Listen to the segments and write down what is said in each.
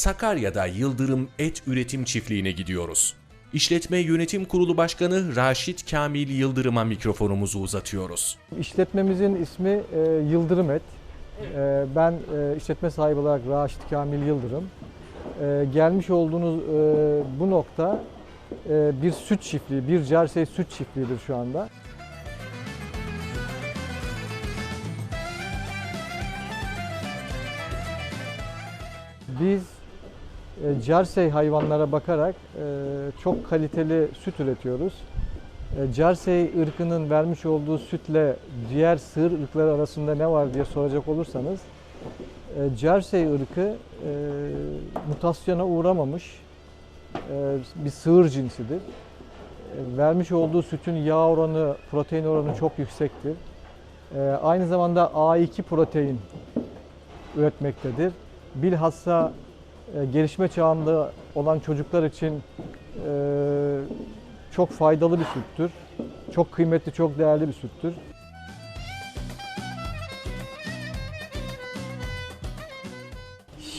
Sakarya'da Yıldırım Et Üretim Çiftliği'ne gidiyoruz. İşletme Yönetim Kurulu Başkanı Raşit Kamil Yıldırım'a mikrofonumuzu uzatıyoruz. İşletmemizin ismi e, Yıldırım Et. E, ben e, işletme sahibi olarak Raşit Kamil Yıldırım. E, gelmiş olduğunuz e, bu nokta e, bir süt çiftliği, bir Jersey süt çiftliğidir şu anda. Biz e, Jersey hayvanlara bakarak e, çok kaliteli süt üretiyoruz. E, Jersey ırkının vermiş olduğu sütle diğer sığır ırkları arasında ne var diye soracak olursanız e, Jersey ırkı e, mutasyona uğramamış e, bir sığır cinsidir. Vermiş olduğu sütün yağ oranı, protein oranı çok yüksektir. Aynı zamanda A2 protein üretmektedir. Bilhassa e, gelişme çağında olan çocuklar için e, çok faydalı bir süttür. Çok kıymetli, çok değerli bir süttür.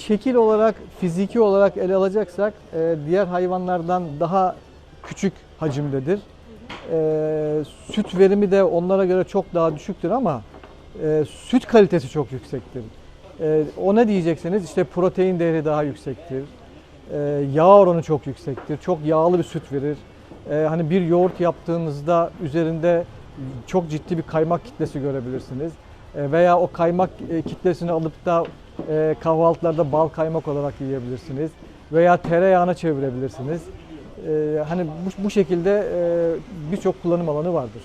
Şekil olarak, fiziki olarak ele alacaksak e, diğer hayvanlardan daha küçük hacimdedir. E, süt verimi de onlara göre çok daha düşüktür ama e, süt kalitesi çok yüksektir. E, o ne diyecekseniz işte protein değeri daha yüksektir. E, yağ oranı çok yüksektir. Çok yağlı bir süt verir. E, hani bir yoğurt yaptığınızda üzerinde çok ciddi bir kaymak kitlesi görebilirsiniz. Veya o kaymak e, kitlesini alıp da e, kahvaltılarda bal kaymak olarak yiyebilirsiniz. Veya tereyağına çevirebilirsiniz. Hani bu, bu şekilde e, birçok kullanım alanı vardır.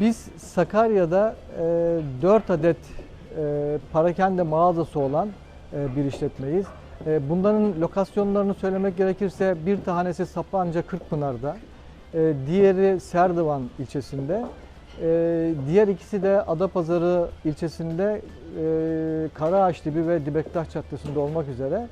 Biz Sakarya'da e, 4 adet e, parakende mağazası olan e, bir işletmeyiz. E, bunların lokasyonlarını söylemek gerekirse bir tanesi Sapanca Kırkpınar'da, e, diğeri Serdivan ilçesinde, e, diğer ikisi de Adapazarı ilçesinde e, Karaağaçdibi ve Dibektaş Caddesi'nde olmak üzere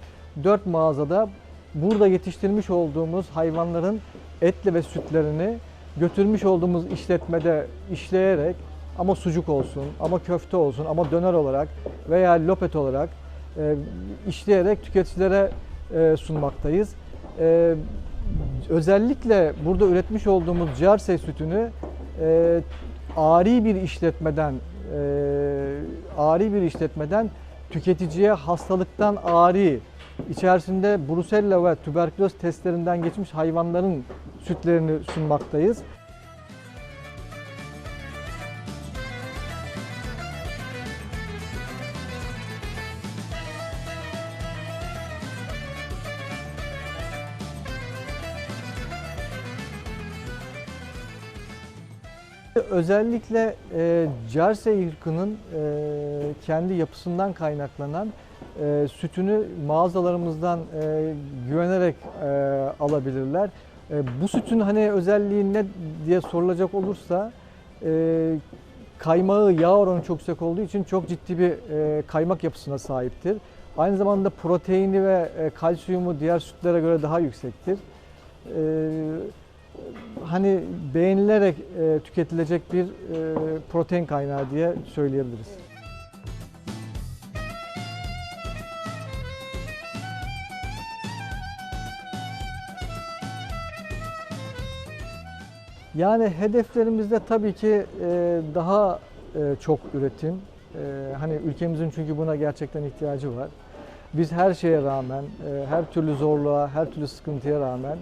4 mağazada burada yetiştirmiş olduğumuz hayvanların etli ve sütlerini götürmüş olduğumuz işletmede işleyerek ama sucuk olsun, ama köfte olsun, ama döner olarak veya lopet olarak e, işleyerek tüketicilere e, sunmaktayız. E, özellikle burada üretmiş olduğumuz Jersey sütünü e, ari bir işletmeden e, ari bir işletmeden tüketiciye hastalıktan ari içerisinde brusella ve tüberküloz testlerinden geçmiş hayvanların sütlerini sunmaktayız. Özellikle e, Jersey ırkının e, kendi yapısından kaynaklanan e, sütünü mağazalarımızdan e, güvenerek e, alabilirler. E, bu sütün hani özelliği ne diye sorulacak olursa e, kaymağı, yağ oranı çok yüksek olduğu için çok ciddi bir e, kaymak yapısına sahiptir. Aynı zamanda proteini ve e, kalsiyumu diğer sütlere göre daha yüksektir. E, hani beğenilerek e, tüketilecek bir e, protein kaynağı diye söyleyebiliriz. Yani hedeflerimizde tabii ki e, daha e, çok üretim. E, Hani ülkemizin çünkü buna gerçekten ihtiyacı var. Biz her şeye rağmen, her türlü zorluğa, her türlü sıkıntıya rağmen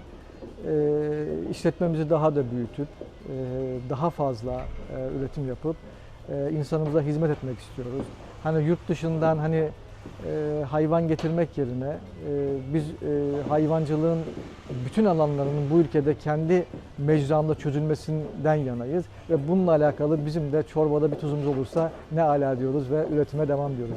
işletmemizi daha da büyütüp, daha fazla üretim yapıp insanımıza hizmet etmek istiyoruz. Hani yurt dışından hani e, hayvan getirmek yerine e, biz e, hayvancılığın bütün alanlarının bu ülkede kendi mecranda çözülmesinden yanayız ve bununla alakalı bizim de çorbada bir tuzumuz olursa ne ala diyoruz ve üretime devam diyoruz.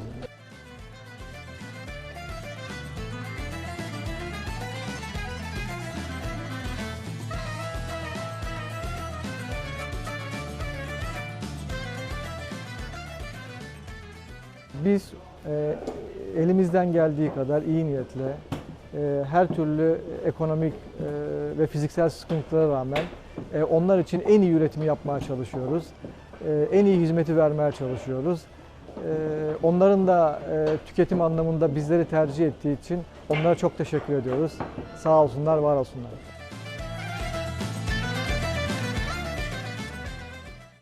Biz e, elimizden geldiği kadar iyi niyetle e, her türlü ekonomik e, ve fiziksel sıkıntılara rağmen e, onlar için en iyi üretimi yapmaya çalışıyoruz. E, en iyi hizmeti vermeye çalışıyoruz. E, onların da e, tüketim anlamında bizleri tercih ettiği için onlara çok teşekkür ediyoruz. Sağ olsunlar, var olsunlar.